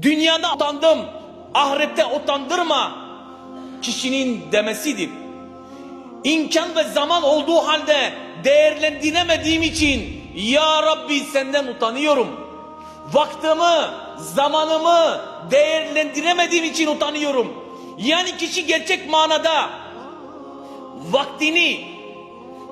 Dünyada utandım, ahirette utandırma kişinin demesidir. İmkan ve zaman olduğu halde değerlendiremediğim için Ya Rabbi senden utanıyorum. Vaktimi, zamanımı değerlendiremediğim için utanıyorum. Yani kişi gerçek manada vaktini,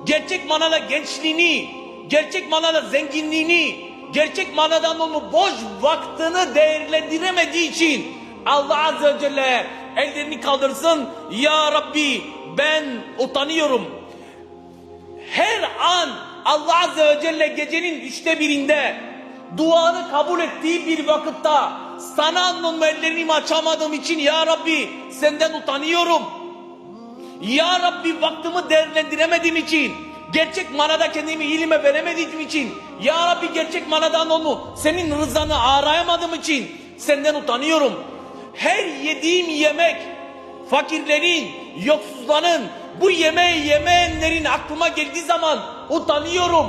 gerçek manada gençliğini, gerçek manada zenginliğini, gerçek manada onu boş vaktini değerlendiremediği için Allah Azze ve Celle ellerini kaldırsın. Ya Rabbi ben utanıyorum. Her an Allah Azze ve Celle gecenin üçte birinde duanı kabul ettiği bir vakitte sana anlamı ellerimi açamadığım için Ya Rabbi senden utanıyorum. Ya Rabbi vaktimi değerlendiremediğim için, gerçek manada kendimi ilime veremediğim için, Ya Rabbi gerçek manadan onu, senin rızanı arayamadığım için senden utanıyorum. Her yediğim yemek, fakirlerin, yoksuzların, bu yemeği yemeyenlerin aklıma geldiği zaman utanıyorum.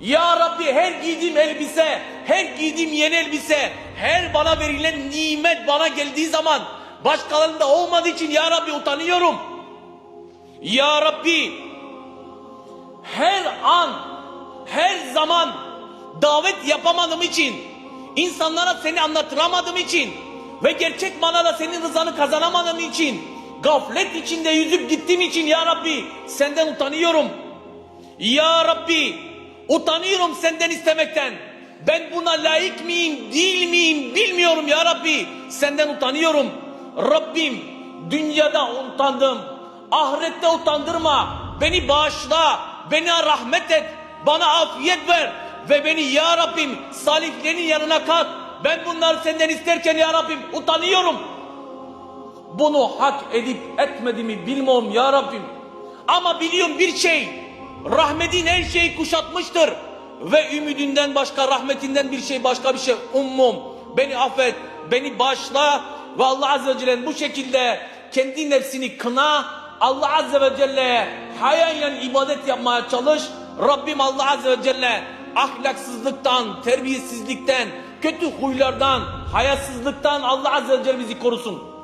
Ya Rabbi her giydiğim elbise, her giydiğim yeni elbise, her bana verilen nimet bana geldiği zaman başkalarında olmadığı için Ya Rabbi utanıyorum. Ya Rabbi her an her zaman davet yapamadığım için insanlara seni anlatıramadığım için ve gerçek manada senin rızanı kazanamadığım için gaflet içinde yüzüp gittiğim için ya Rabbi senden utanıyorum. Ya Rabbi utanıyorum senden istemekten. Ben buna layık mıyım değil miyim bilmiyorum ya Rabbi. Senden utanıyorum. Rabbim dünyada utandım. Ahirette utandırma. Beni bağışla. Beni rahmet et. Bana afiyet ver. Ve beni ya Rabbim salihlerin yanına kat. Ben bunları senden isterken ya Rabbim utanıyorum. Bunu hak edip etmediğimi bilmiyorum ya Rabbim. Ama biliyorum bir şey. Rahmetin her şeyi kuşatmıştır. Ve ümidinden başka, rahmetinden bir şey başka bir şey ummum. Beni affet, beni bağışla ve Allah Azze ve Celle'nin bu şekilde kendi nefsini kına, Allah Azze ve Celle'ye hayayen ibadet yapmaya çalış. Rabbim Allah Azze ve Celle ahlaksızlıktan, terbiyesizlikten, kötü huylardan, hayasızlıktan Allah Azze ve Celle bizi korusun.